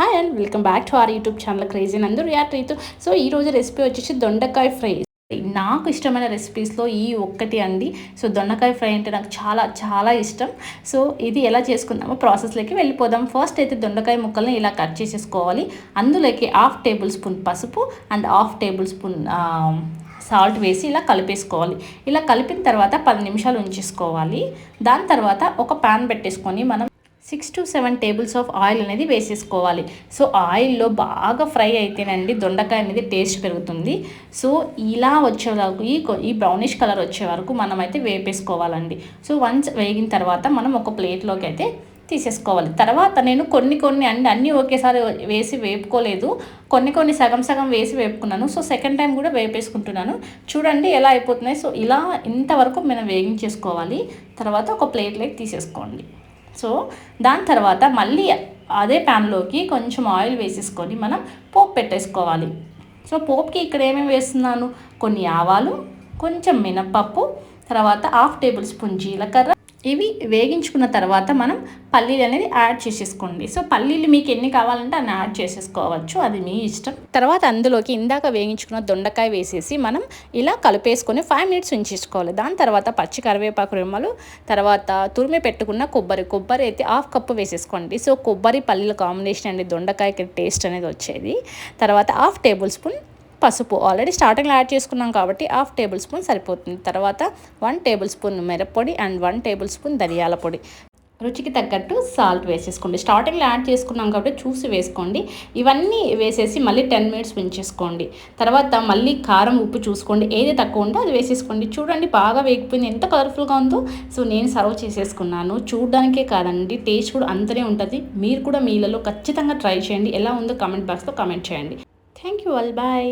Hi and welcome back to our YouTube channel crazy Nandu react Ritu so ఈ రోజు recipe వచ్చేసి దొండకాయ fry. నాకు ఇష్టమైన రెసిపీస్లో ఈ ఒక్కటి అండి. సో దొండకాయ ఫ్రై అంటే నాకు చాలా చాలా ఇష్టం. సో ఇది ఎలా చేసుకుందామో ప్రాసెస్లోకి వెళ్ళిపోదాం. ఫస్ట్ అయితే దొండకాయ ముక్కల్ని ఇలా కట్ చేసేసుకోవాలి. అందులోకి హాఫ్ టేబుల్ స్పూన్ పసుపు and half tablespoon salt వేసి ఇలా కలిపేసుకోవాలి. ఇలా కలిపిన తర్వాత పది నిమిషాలు ఉంచేసుకోవాలి. దాని తర్వాత ఒక ప్యాన్ పెట్టేసుకొని మనం six to seven tables of oil అనేది వేసేసుకోవాలి. సో ఆయిల్లో బాగా ఫ్రై అయితేనండి దొండకాయ అనేది టేస్ట్ పెరుగుతుంది. సో ఇలా వచ్చే వరకు ఈ ఈ బ్రౌనిష్ కలర్ వచ్చే వరకు మనమైతే వేపేసుకోవాలండి. సో వన్స్ వేగిన తర్వాత మనం ఒక ప్లేట్లోకి అయితే తీసేసుకోవాలి. తర్వాత నేను కొన్ని కొన్ని అండి అన్నీ ఒకేసారి వేసి వేపుకోలేదు. కొన్ని కొన్ని సగం సగం వేసి వేపుకున్నాను. సో సెకండ్ టైం కూడా వేపేసుకుంటున్నాను. చూడండి ఎలా అయిపోతున్నాయి. సో ఇలా ఇంతవరకు మనం వేగించేసుకోవాలి. తర్వాత ఒక ప్లేట్లోకి తీసేసుకోండి. సో దాని తర్వాత మళ్ళీ అదే ప్యాన్లోకి కొంచెం ఆయిల్ వేసేసుకొని మనం పోపు పెట్టేసుకోవాలి. సో పోపుకి ఇక్కడ ఏమేమి వేస్తున్నాను? కొన్ని ఆవాలు కొంచెం మినప్పప్పు తర్వాత హాఫ్ టేబుల్ స్పూన్ జీలకర్ర ఇవి వేగించుకున్న తర్వాత మనం పల్లీలు అనేది యాడ్ చేసేసుకోండి. సో పల్లీలు మీకు ఎన్ని కావాలంటే అన్ని యాడ్ చేసేసుకోవచ్చు. అది మీ ఇష్టం. తర్వాత అందులోకి ఇందాక వేగించుకున్న దొండకాయ వేసేసి మనం ఇలా కలిపేసుకొని ఫైవ్ మినిట్స్ ఉంచేసుకోవాలి. దాని తర్వాత పచ్చి కరివేపాకు రిమ్మలు తర్వాత తురిమి పెట్టుకున్న కొబ్బరి కొబ్బరి అయితే హాఫ్ కప్పు వేసేసుకోండి. సో కొబ్బరి పల్లీల కాంబినేషన్ అండి దొండకాయకి టేస్ట్ అనేది వచ్చేది. తర్వాత హాఫ్ టేబుల్ స్పూన్ పసుపు. ఆల్రెడీ స్టార్టింగ్లో యాడ్ చేసుకున్నాం కాబట్టి హాఫ్ టేబుల్ స్పూన్ సరిపోతుంది. తర్వాత వన్ టేబుల్ స్పూన్ మిరప్పొడి అండ్ వన్ టేబుల్ స్పూన్ ధనియాల పొడి. రుచికి తగ్గట్టు సాల్ట్ వేసేసుకోండి. స్టార్టింగ్లో యాడ్ చేసుకున్నాం కాబట్టి చూసి వేసుకోండి. ఇవన్నీ వేసేసి మళ్ళీ టెన్ మినిట్స్ ఉంచేసుకోండి. తర్వాత మళ్ళీ కారం ఉప్పు చూసుకోండి. ఏది తక్కువ ఉంటే అది వేసేసుకోండి. చూడండి బాగా వేగిపోయింది. ఎంత కలర్ఫుల్గా ఉందో. సో నేను సర్వ్ చేసేసుకున్నాను. చూడడానికే కాదండి. టేస్ట్ కూడా అంతనే ఉంటుంది. మీరు కూడా మీలలో ఖచ్చితంగా ట్రై చేయండి. ఎలా ఉందో కామెంట్ బాక్స్లో కామెంట్ చేయండి. Thank you all bye